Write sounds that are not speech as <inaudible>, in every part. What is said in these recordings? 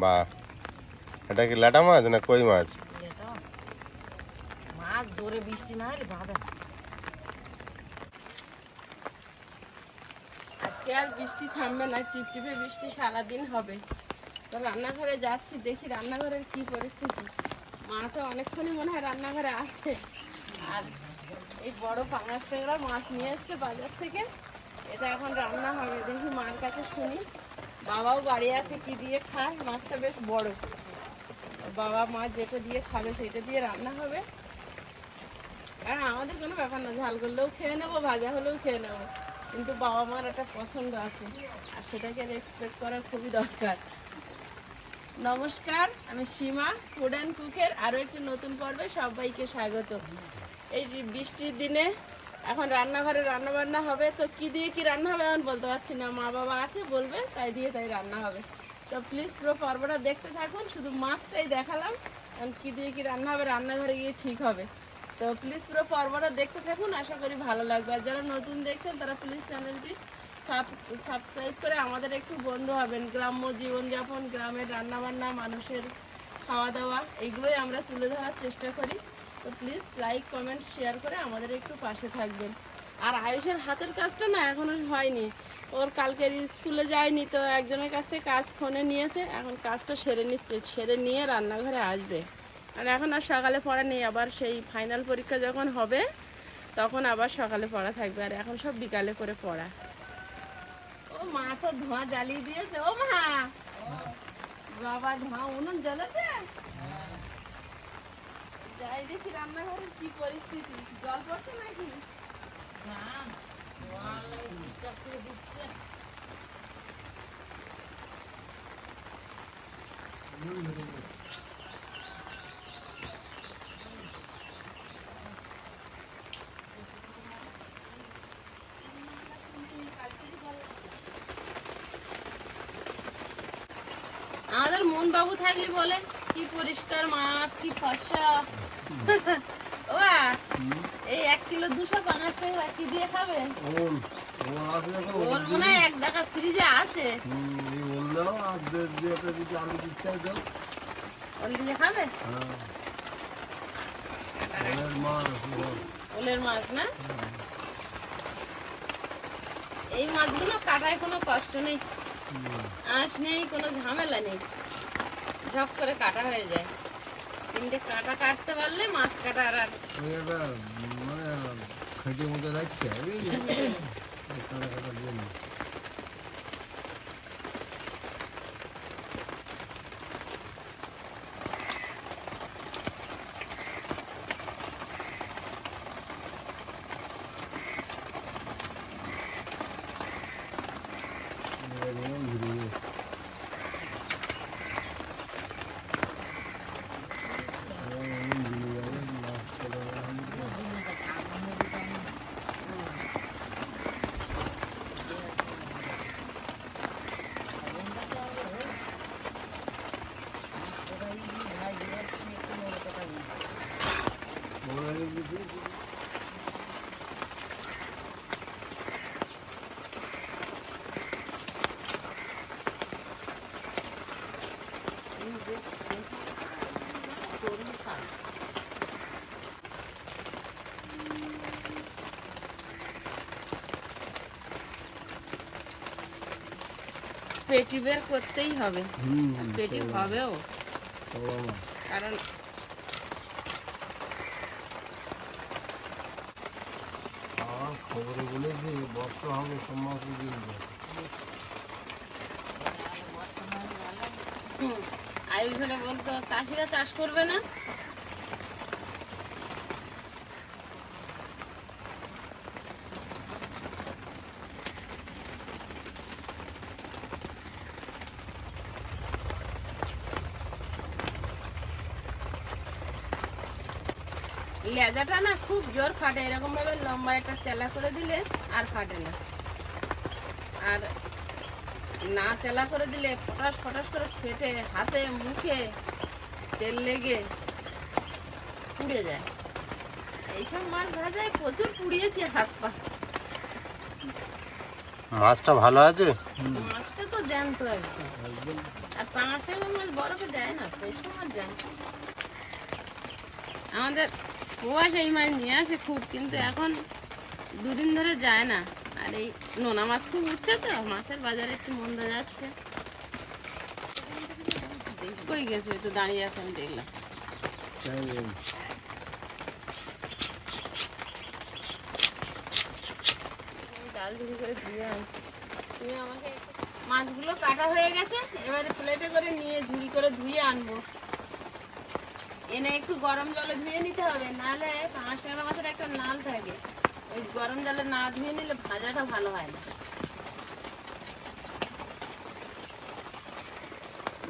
বা এটা কি ল্যাটা মাছ না কই মাছ? এটা মাছ। জোরে বৃষ্টি না হলে আজকে আর বৃষ্টি থামবে না টিপটিপে বৃষ্টি সারাদিন হবে। তো রান্নাঘরে যাচ্ছি দেখি রান্নাঘরের কি পরিস্থিতি। মা তো অনেকক্ষণই মনে হয় রান্নাঘরে আছে। আর এই বড় পাঙাশ ট্যাংরা মাছ নিয়ে এসছে বাজার থেকে। এটা এখন রান্না হবে দেখি মার কাছে শুনি। বাবাও বাড়ি আছে, কি দিয়ে খায়? মাছটা বেশ বড়। বাবা মা যেটা দিয়ে খাবে সেটা দিয়ে রান্না হবে। আর আমাদের কোনো ব্যাপার না, ঝাল করলেও খেয়ে নেব, ভাজা হলেও খেয়ে নেব। কিন্তু বাবা মার একটা পছন্দ আছে, আর সেটাকে রেসপেক্ট করা খুবই দরকার। নমস্কার, আমি সীমা ফুড অ্যান্ড কুকের আরও একটি নতুন পর্বে সবাইকে স্বাগত। এই বৃষ্টির দিনে এখন রান্নাঘরে রান্না বান্না হবে, তো কি দিয়ে কি রান্না হবে এখন বলতে পারছি না। মা বাবা আছে, বলবে, তাই দিয়ে তাই রান্না হবে। তো প্লিজ পুরো পর্বটা দেখতে থাকুন, শুধু মাছটাই দেখালাম, এখন কি দিয়ে কি রান্না হবে, রান্নাঘরে গিয়ে ঠিক হবে। তো প্লিজ পুরো পর্বটা দেখতে থাকুন, আশা করি ভালো লাগবে। আর যারা নতুন দেখছেন, তারা প্লিজ চ্যানেলটি সাব সাবস্ক্রাইব করে আমাদের একটু বন্ধু হবেন। গ্রাম্য জীবনযাপন, গ্রামের রান্নাবান্না, মানুষের খাওয়া দাওয়া, এইগুলোই আমরা তুলে ধরার চেষ্টা করি। তো প্লিজ লাইক কমেন্ট শেয়ার করে আমাদের একটু পাশে থাকবেন। আর আয়ুষের হাতের কাজটা না এখনও হয়নি। ওর কালকের স্কুলে যায়নি তো একজনের কাছ থেকে কাজ ফোনে নিয়েছে। এখন কাজটা সেরে নিচ্ছে, সেরে নিয়ে রান্নাঘরে আসবে। আর এখন আর সকালে পড়া নেই, আবার সেই ফাইনাল পরীক্ষা যখন হবে, তখন আবার সকালে পড়া থাকবে। আর এখন সব বিকালে করে পড়া। ও মা তো ধোঁয়া জ্বালিয়ে দিয়েছে। ও মা! বাবা, ধোঁয়া উনুন জ্বলেছে? যাই দেখি রান্নাঘরের কি পরিস্থিতি জল পড়ছে নাকি না। আমাদের মন বাবু থাকলে বলে কি পরিষ্কার মাছ কি ফর্সা ও এই এক কিলো দুশো পাঁচ টাকা কি দিয়ে খাবে? দেখো ওর মনে হয় এক টাকা ফ্রিজে আছে। ওল দিয়ে খাবে? হ্যাঁ। ওলের মাছ না? এই মাছগুলো কাটায় কোনো কষ্ট নেই। আঁশ নেই কোনো ঝামেলা নেই। ঝপ করে কাটা হয়ে যায়। তিনটে কাটা কাটতে পারলে মাছ কাটা আর আর ওই একটা মানে খেটির মধ্যে রাখছে বুঝলি? <laughs> এই কাটা কাটার জন্য এবার যেমন ঘুরে যায়। এবার যেমন ঘুরে যাবে, মাছ চলে যাবে। ওটাই ভাই দিয়ে যাচ্ছে, একটু নড়ে কোথায় নেই। বড় হয়ে গেছে। এই যে বেশি গরু ছাড়। পেটি বের করতেই হবে। পেটি হবেও। কারণ খবরে বলেছে বর্ষা হবে সোমবার আয়ুষ হলে বলতো চাষিরা চাষ করবে না? লেজাটা না খুব জোর ফাটে এরকম ভাবে লম্বা একটা চেলা করে দিলে আর ফাটে না। আর না চেলা করে দিলে ফটাস ফটাস করে ফেটে হাতে মুখে তেল লেগে পুড়ে যায়। এইসব মাছ ভাজায় প্রচুর পুড়িয়েছি হাত পা। মাছটা ভালো আছে? মাছটা তো জ্যান্ত একদম। আর পাঁচটা মাছ বরফে দেয় না সেই সময় যায় আমাদের প্রবাস এই মাছ নিয়ে আসে খুব কিন্তু এখন দুদিন ধরে যায় না। আর এই নোনা মাছ খুব উঠছে তো মাছের বাজারে একটু মন্দা যাচ্ছে। কই গেছে? ওই তো দাঁড়িয়ে আছে আমি দেখলাম। ডাল করে ধুয়ে আনছি। তুমি আমাকে মাছগুলো কাটা হয়ে গেছে এবারে প্লেটে করে নিয়ে ঝুড়ি করে ধুয়ে আনব। এনে একটু গরম জলে ধুয়ে নিতে হবে, নাহলে পাঁচ টাকা মাছের একটা নাল থাকে। ওই গরম জলে না ধুয়ে নিলে ভাজাটা ভালো হয় না।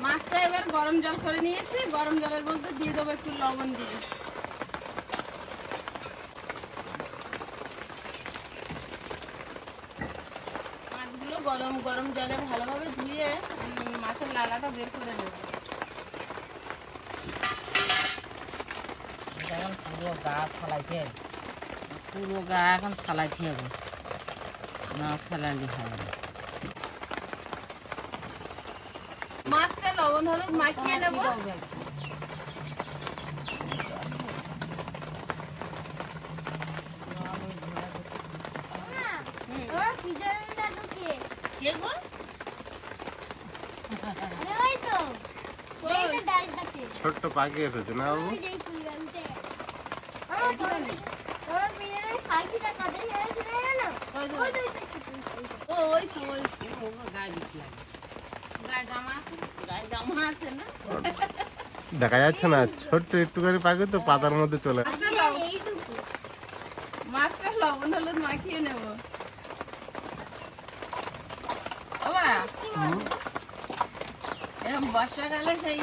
মাছটা এবার গরম জল করে নিয়েছি, গরম জলের মধ্যে দিয়ে দেবো একটু লবণ দিয়ে। মাছগুলো গরম গরম জলে ভালোভাবে ধুয়ে মাছের লালাটা বের করে দেবো এখন পুরো গা ছালাইতে হবে পুরো গা এখন ছালাইতে হবে না ছালালি হবে না মাছটা লবণ হলুদ মাখিয়ে নেব। কে গো? ছোট্ট পাখি এসেছে না বাবু? দেখা যাচ্ছে না ছোট্ট একটুখানি পাখি তো পাতার মধ্যে চলে মাছটা লবণ মাছটা লবণ হলুদ মাখিয়ে নেব। বর্ষাকালে সেই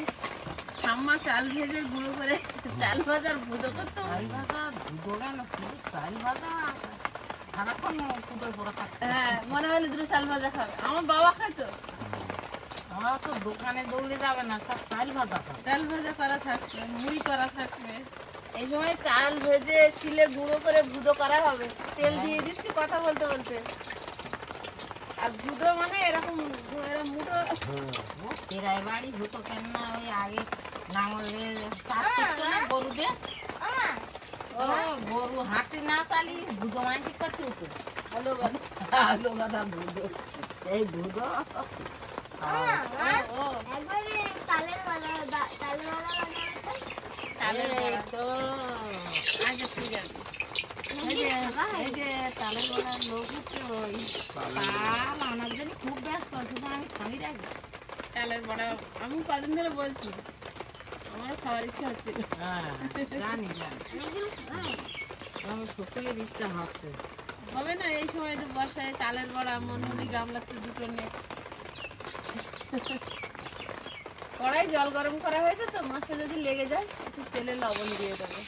ঠাম্মা চাল ভেজে গুঁড়ো করে চাল ভাজার ভুদো করতো চাল ভাজা দুধো গেল শুধু চাল ভাজা? সারাক্ষণ কুটো পড়ে থাকতে হ্যাঁ মনে হলে দুটো চাল ভাজা খাবে। আমার বাবা খাইতো আমরা তো দোকানে দৌড়ে যাবে না সব চাল ভাজা খাবে। চাল ভাজা করা থাকবে মুড়ি করা থাকবে। এই সময় চাল ভেজে শিলে গুঁড়ো করে ভুদো করা হবে। তেল দিয়ে দিচ্ছি কথা বলতে বলতে। আর ভুদো মানে এরকম এরকম মুঠো এরাই বাড়ি হতো কেন না ওই আগে নাঙলে চাষ করতো না ও গরু না চালিয়ে করতে হতো। এই খুব ব্যস্ত শুধু আমি খালি রাখি। চালের বড়া আমি কদিন ধরে বলছি। খাওয়ার ইচ্ছা হচ্ছিল হ্যাঁ জানি জানি শুকিয়ে ইচ্ছা হচ্ছে হবে না এই সময় একটু বর্ষায় তালের বড়া মন হলি গামলাতে দুটো নে কড়াই জল গরম করা হয়েছে তো মাছটা যদি লেগে যায় একটু তেলে লবণ দিয়ে দেবো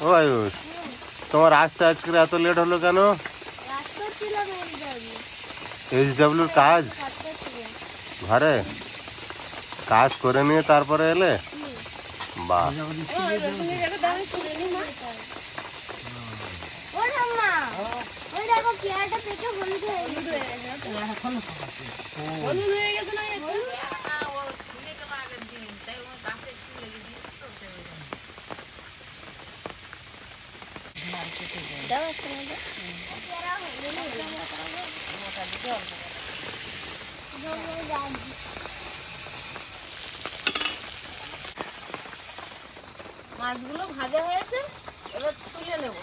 ও আয়ুষ তোমার আসতে আজকে এত লেট হলো কেন এইচ ডাব্লিউর কাজ ঘরে কাজ করে নিয়ে তারপরে এলে বাহ হয়ে মাছগুলো ভাজা হয়েছে এবার তুলে নেব।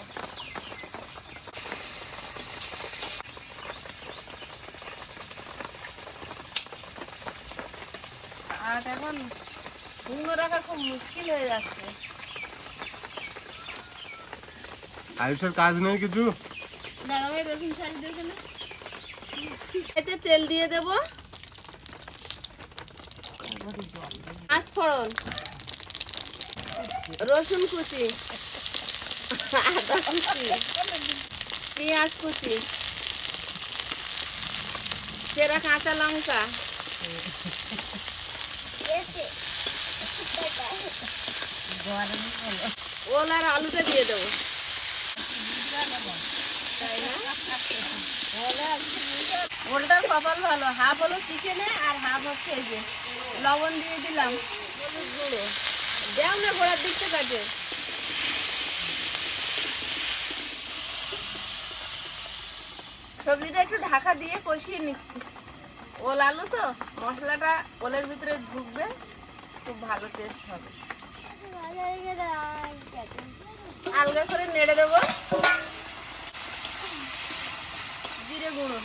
আর এখন শুকনো রাখা খুব মুশকিল হয়ে যাচ্ছে। আয়ুষের কাজ নেই কিছু? এতে তেল দিয়ে দেব। পাঁচ ফোড়ন। রসুন কুচি। আদা কুচি পেঁয়াজ কুচি। চেরা কাঁচা লঙ্কা। ওল আর আলুটা দিয়ে দেবো। ওলটার কপাল ভালো। হাফ হলো চিকেনে আর হাফ হচ্ছে এই যে লবণ দিয়ে দিলাম। দেও না গোড়ার দিকতে কাটে। সবজিটা একটু ঢাকা দিয়ে কষিয়ে নিচ্ছি। ওল আলু তো মশলাটা ওলের ভিতরে ঢুকবে খুব ভালো টেস্ট হবে। আলগা করে নেড়ে দেবো। জিরে গুঁড়ো।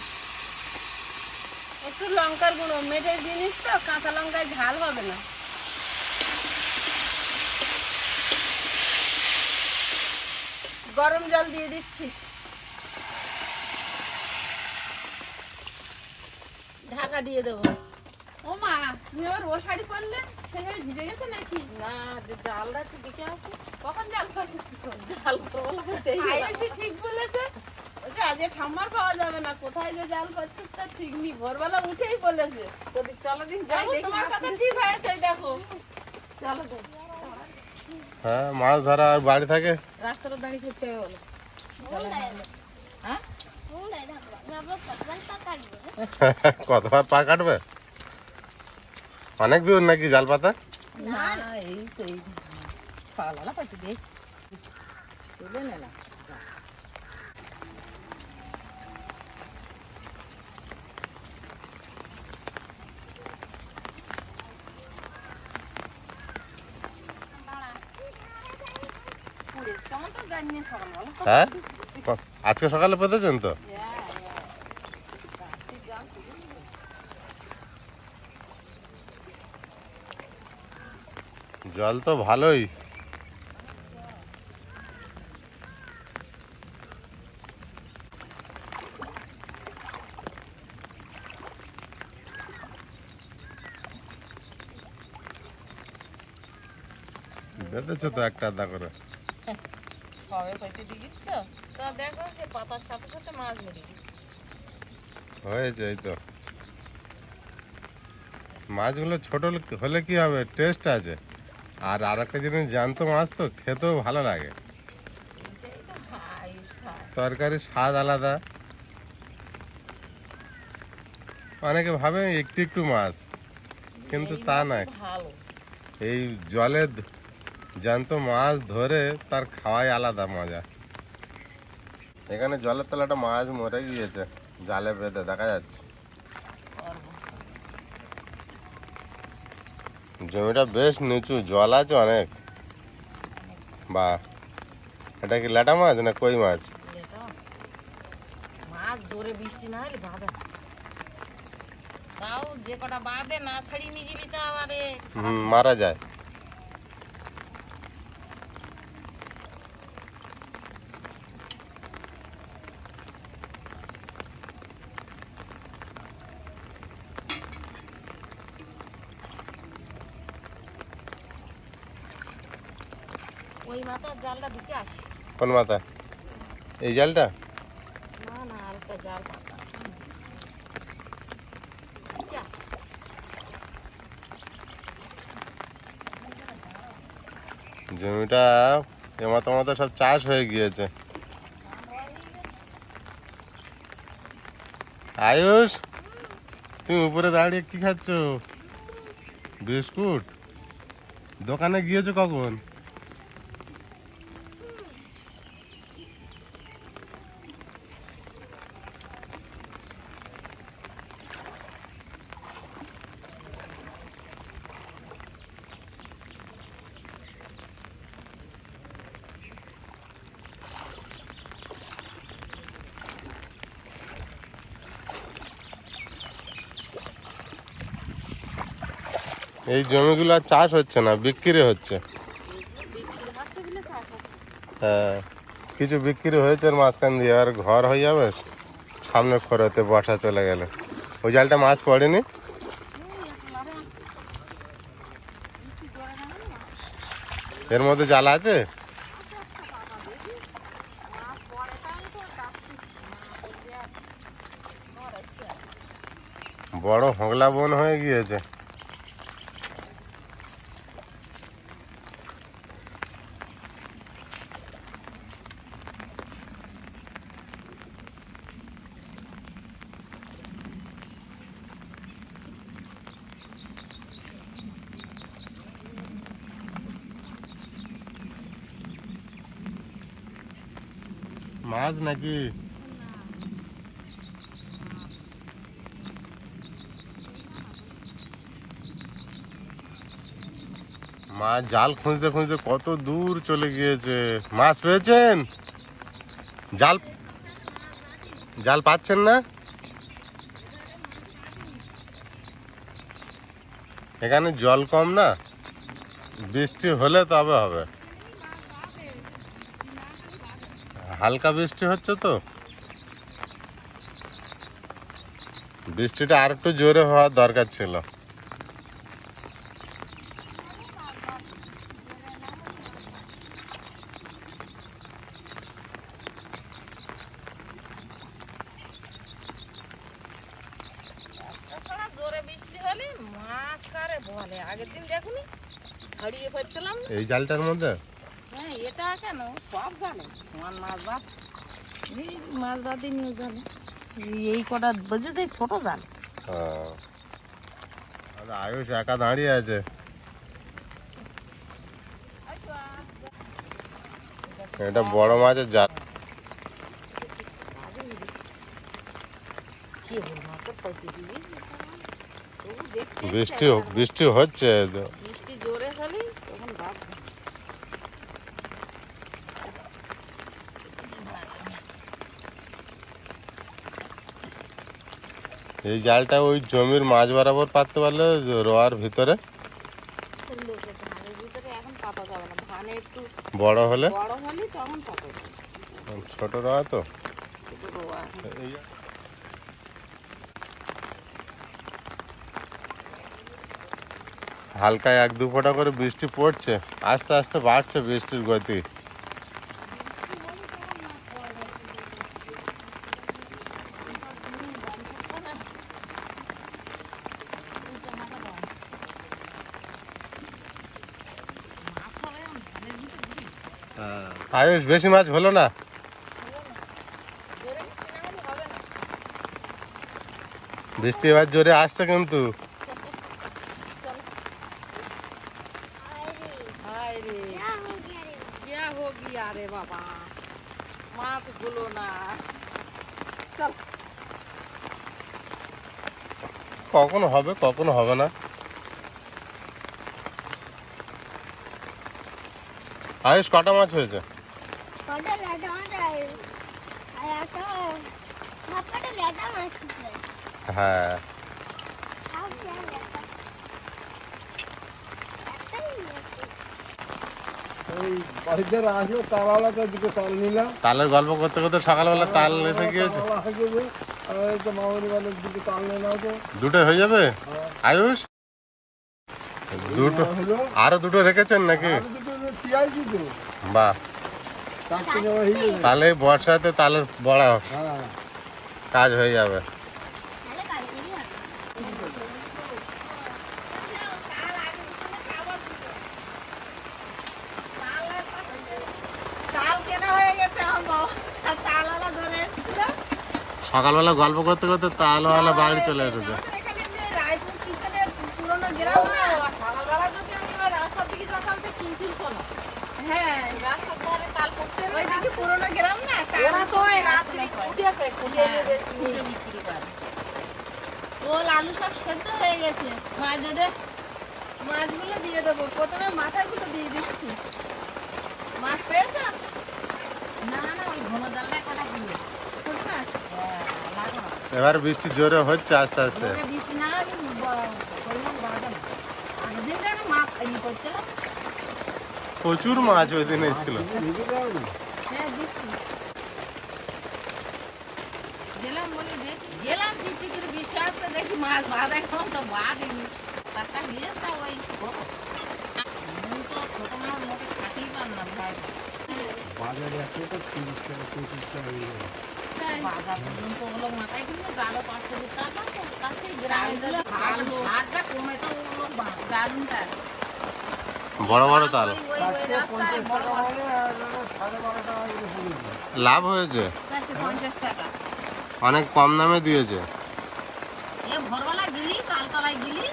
একটু লঙ্কার গুঁড়ো মেটের জিনিস তো কাঁচা লঙ্কায় ঝাল হবে না। গরম জল দিয়ে দিচ্ছি। ঢাকা দিয়ে দেবো। ও মা তুমি আবার ও শাড়ি পরলে? সেভাবে ভিজে গেছে নাকি? না জালটা একটু দিকে আসে। কখন জাল পাচ্ছিস জাল ঠিক বলেছে। যে ঠাম্মার পাওয়া যাবে না। কোথায় যে জাল পাচ্ছিস তার ঠিক নেই। ভোরবেলা উঠেই বলেছে। যদি চলো দিন যাই তোমার কথা ঠিক হয়েছে দেখো। চলো হ্যাঁ মাছ ধরা আর বাড়ি থাকে? রাস্তাটা দাঁড়িয়ে করতে হবে বলো। হ্যাঁ? <laughs> কতবার পা কাটবে? অনেক দূর নাকি জাল পাতা? না এই তো এই পালা পাইতে দেখ তুলে নে না কেমন তো জানিয়ে সকাল বলো হ্যাঁ? আজকে সকালে পেতেছেন তো? জল তো ভালোই। বেঁধেছে তো একটা আধা করে। সবে পাইতে দিস তো? তা দেখো সে পাতার সাথে সাথে মাছ বেরিয়ে হয়েছে এই তো। মাছগুলো ছোট হলে কি হবে? টেস্ট আছে। আর আর একটা জিনিস জ্যান্ত মাছ তো খেতেও ভালো লাগে। তরকারির স্বাদ আলাদা। অনেকে ভাবে একটু একটু মাছ কিন্তু তা নয়। এই জলে জ্যান্ত মাছ ধরে তার খাওয়াই আলাদা মজা। এখানে জলের তলাটা মাছ মরে গিয়েছে জালে বেঁধে দেখা যাচ্ছে। জমিটা বেশ নিচু জল আছে অনেক। বা এটা কি ল্যাটা মাছ না কই মাছ? মাছ। জোরে বৃষ্টি না হলে বাঁধে তাও যে কটা বাঁধে না ছাড়িয়ে নিয়ে গেলি তো আবার হুম মারা যায় ওই মাথার জালটা দিতে আসি। কোন মাথা? এই জালটা? না না আরেকটা জাল। জমিটা এমাতো মতো সব চাষ হয়ে গিয়েছে। আয়ুষ তুমি উপরে দাঁড়িয়ে কি খাচ্ছ? বিস্কুট? দোকানে গিয়েছো কখন? এই জমিগুলো আর চাষ হচ্ছে না, বিক্রি হচ্ছে। হ্যাঁ কিছু বিক্রি হয়েছে মাঝখান দিয়ে, আর ঘর হয়ে যাবে, সামনে খরতে বর্ষা চলে গেলে। ওই জালটা মাছ পড়েনি? এর মধ্যে জাল আছে? বড় হোগলা বন হয়ে গিয়েছে। মাছ নাকি? মাছ জাল খুঁজতে খুঁজতে কত দূর চলে গিয়েছে। মাছ পেয়েছেন? জাল জাল পাচ্ছেন না? এখানে জল কম না? বৃষ্টি হলে তবে হবে। হালকা বৃষ্টি হচ্ছে তো। বৃষ্টিটা আর একটু জোরে হওয়ার দরকার ছিল। এই জালটার মধ্যে? হ্যাঁ এটা কেন? সব জানে। আমার মাছ ভাত? এই মাছ ভাতই নিয়ে জানে। এই কটা বুঝেছে ছোট জাল হ্যাঁ। আয়ুষ একা দাঁড়িয়ে আছে। এটা বড় মাছের জাল বৃষ্টি বৃষ্টি হচ্ছে। তো। বৃষ্টি জোরে হলে তখন ভাব এই জালটা ওই জমির মাছ বরাবর পাততে পারলে রোয়ার ভিতরে বড় হলে? ছোট রোয়া তো? হালকা এক দু ফোঁটা করে বৃষ্টি পড়ছে, আস্তে আস্তে বাড়ছে বৃষ্টির গতি। আয়ুষ, বেশি মাছ হলো না? বৃষ্টি এবার জোরে আসছে কিন্তু। কখন কখনো হবে কখনো হবে না? আয়ুষ, কটা মাছ হয়েছে? নিলাম। তালের গল্প করতে করতে সকালবেলা তাল এসে গিয়েছে। হয়ে দুটো হয়ে যাবে? আয়ুষ? দুটো। আরও দুটো রেখেছেন নাকি? বাহ। হয়ে তাহলে বর্ষাতে তালের বড়া। হ্যাঁ। কাজ হয়ে যাবে। সকালবেলা গল্প করতে করতে তালওয়ালা বাড়ি চলে এসেছে। করো হ্যাঁ রাস্তার ধারে তাল দিকে পুরোনো গ্রাম ওরা তো রাত্রি উঠেছে কুটিয়ে কুটে বিক্রি করে। ওল আলু সব সেদ্ধ হয়ে গেছে। মাছ মাছগুলো দিয়ে দেবো। প্রথমে মাথাগুলো দিয়ে দিচ্ছি। মাছ পেয়েছ? না না ওই ঘন জালটা কাটা পুড়ে ছোট মাছ? লাগো না এবার বৃষ্টি জোরে হচ্ছে আস্তে আস্তে। বৃষ্টি না ইয়ে প্রচুর মাছ ওই দিনে ছিল। হ্যাঁ দিচ্ছি গেলাম বলে দেখি গেলাম চিঠি দেখি মাছ বাঁধা এখন তো বাঁধেনি তারটা গিয়েছে ওই ছোট নুন তো ছোট মাছ মোটে খাতেই পার না ভয় পায়। বাজারে একটা তো তিরিশ টাকা পঁচিশ টাকা যাবে বাজার পর্যন্ত হলো মাথায় কিন্তু জালে পাঁচশো টাকা তো কাছে গ্রামে দিলে ভালো হাতটা কমে তো লোক বাঁচ দারুণটা বড় বড় তাল লাভ হয়েছে? চারটে পঞ্চাশ টাকা অনেক কম দামে দিয়েছে। ভোরবেলা গেলি তালতলায় গেলি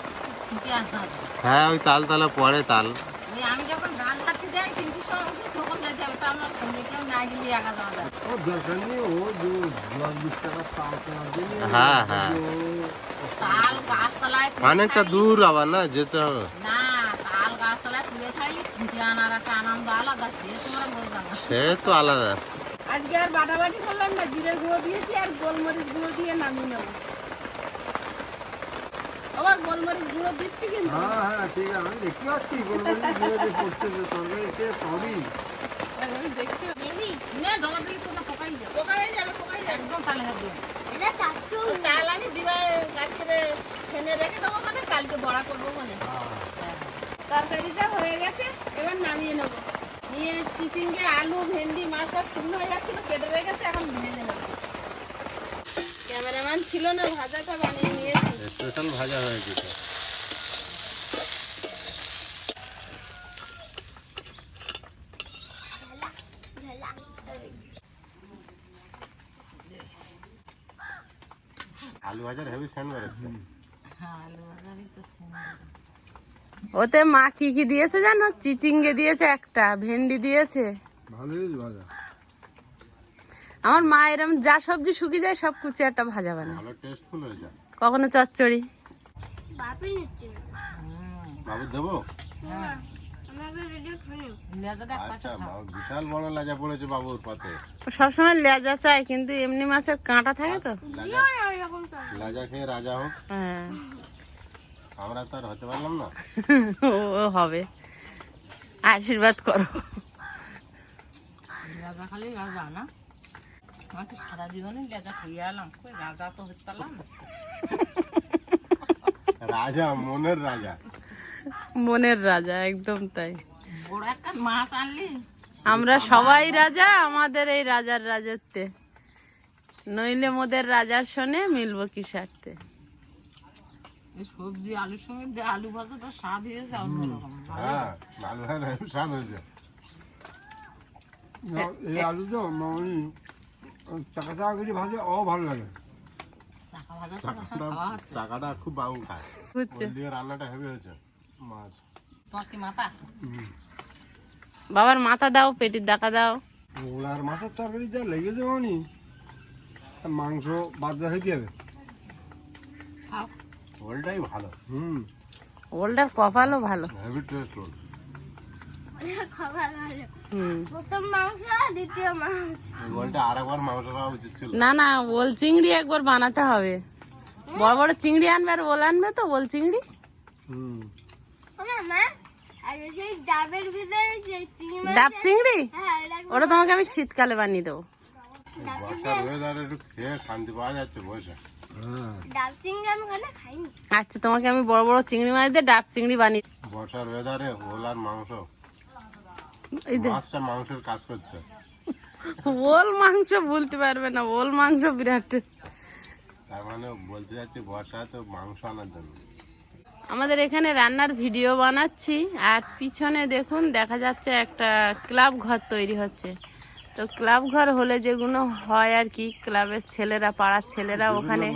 কি আনতে হবে। হ্যাঁ ওই তাল তালে পরে তাল। আমি যখন ডাল কাটতে যাই তিনটি সময় তখন যেতে হবে তো আমার সঙ্গে কেউ না গেলে একা যাওয়া যায়। ও দরকার নেই ও যে দশ বিশ টাকা তাল কেনার জন্য হ্যাঁ, হ্যাঁ। তাল গাছতলায় অনেকটা দূর আবার না যেতে হবে। না তাল গাছতলায় তুলে খাইলি খুঁটি আনার একটা আনন্দ আলাদা সে তোমরা বলবে না। সে তো আলাদা। আজকে আর বাটাবাটি করলাম না জিরের গুঁড়ো দিয়েছি আর গোলমরিচ গুঁড়ো দিয়ে নামিয়ে নেব। আবার গোলমরিচ গুঁড়ো দিচ্ছি কিন্তু। হ্যাঁ হ্যাঁ ঠিক আছে। আমি দেখতে পাচ্ছি গোলমরিচ দিয়ে যে পড়তেছে তরকারিতে সবই। আমি না ডলা দিলে তো না পোকাই হয়ে যাবে। পোকা হয়ে যাবে একদম তালে হবে এটা আমি দিবা আজকে ফেনে রেখে দেবো মানে কালকে বড়া করব মানে। তরকারিটা হয়ে গেছে এবার নামিয়ে নেব। নিয়ে চিচিঙ্গে আলু ভেন্ডি মাছ সব শুকনো হয়ে যাচ্ছিল কেটে রেখেছে এখন ভেজে নেব। ক্যামেরাম্যান ছিল না ভাজাটা বানিয়ে নিয়েছি। স্পেশাল ভাজা হয়েছে তো ঝালা আলু ভাজার হেভি সেন্ট বেরোচ্ছে হ্যাঁ আলু বাজারই তো সুন্দর ওতে মা কি কি দিয়েছে জানো চিচিঙ্গে দিয়েছে একটা ভেন্ডি দিয়েছে ভালো হয়েছে ভাজা আমার মা এরম যা সবজি শুকিয়ে যায় সব কুচি একটা ভাজা বানায়। ভালো টেস্টফুল হয়েছে কখনো চচ্চড়ি। বাপি নিচ্ছে। বাবু দেবো? লেজাটা আচ্ছা বিশাল বড় লাজা পড়েছে বাবুর পাতে। ও সবসময় লেজা চায় কিন্তু এমনি মাছের কাঁটা থাকে তো। লাজা খেয়ে রাজা হোক। হ্যাঁ। আমরা তো আর হতে পারলাম না। ও ও হবে। আশীর্বাদ করো। লেজা খালি রাজা না? আমার তো সারা জীবনে এলাম কই রাজা তো হতে পারলাম রাজা মনের রাজা। মনের রাজা একদম তাই। বড় একটা মাছ আনলি। আমরা সবাই রাজা আমাদের এই রাজার রাজত্বে। নইলে মোদের রাজার শোনে মিলবো কি স্বার্থে? এই সবজি আলুর সঙ্গে দিয়ে আলু ভাজাটা স্বাদ হয়েছে অন্যরকম হ্যাঁ ভালো ভালো স্বাদ হয়েছে এই আলু তো চাকা চাকা করে ভাজে ও ভালো লাগে। চাকাটা চাকাটা খুব বাবু খায়। হচ্ছে। রান্নাটা হেভি হয়েছে মাছ। মাথা? বাবার মাথা দাও পেটির ডাকা দাও। ওলার মাথার তরকারি যা লেগেছে মানে মাংস বাদ খেতে হবে ওলটাই ভালো। হুম। ওলটার কপালও ভালো। হেভি টেস্ট ওল না না ওল চিংড়ি একবার বানাতে হবে। বড় বড় চিংড়ি আনবে আর ওল আনবে তো ওল চিংড়ি? ডাব চিংড়ি? হ্যাঁ ওটা তোমাকে আমি শীতকালে বানিয়ে দেবো। হ্যাঁ। ডাব চিংড়ি আমি ওখানে খাইনি। আচ্ছা তোমাকে আমি বড় বড় চিংড়ি মাছ দিয়ে ডাব চিংড়ি বানিয়ে বর্ষার ওয়েদারে ওল আর মাংস মাছটা মাংসের কাজ করছে। ওল মাংস বলতে পারবে না ওল মাংস বিরাট। তার মানে বলতে যাচ্ছি বর্ষা তো মাংস আনার জন্য। আমাদের এখানে রান্নার ভিডিও বানাচ্ছি আর পিছনে দেখুন দেখা যাচ্ছে একটা ক্লাব ঘর তৈরি হচ্ছে। তো ক্লাব ঘর হলে যেগুলো হয় আর কি ক্লাবের ছেলেরা পাড়ার ছেলেরা ওখানে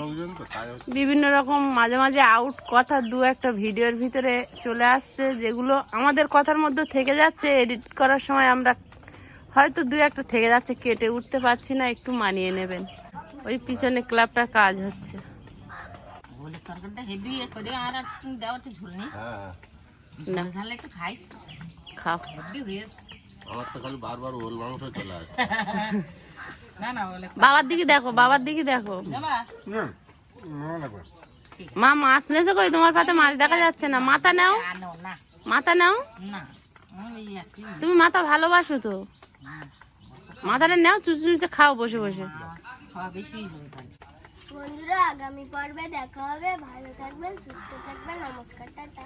বিভিন্ন রকম মাঝে মাঝে আউট কথা দু একটা ভিডিওর ভিতরে চলে আসছে যেগুলো আমাদের কথার মধ্যে থেকে যাচ্ছে এডিট করার সময় আমরা হয়তো দু একটা থেকে যাচ্ছে কেটে উঠতে পারছি না একটু মানিয়ে নেবেন। ওই পিছনে ক্লাবটা কাজ হচ্ছে। হ্যাঁ। খাও। আমার তো খালি বারবার ওল মাংস চলে আসে। <laughs> না না বলে বাবার দিকে দেখো বাবার দিকে দেখো। না না মা মাছ নেছো কই? তোমার পাতে মাছ দেখা যাচ্ছে না। মাথা নাও। মাথা নাও। না তুমি মাথা ভালোবাসো তো। মাথাটা নাও চুচু চুচে খাও বসে বসে। বন্ধুরা আগামী পর্বে দেখা হবে। ভালো থাকবেন সুস্থ থাকবেন। নমস্কার টাটা।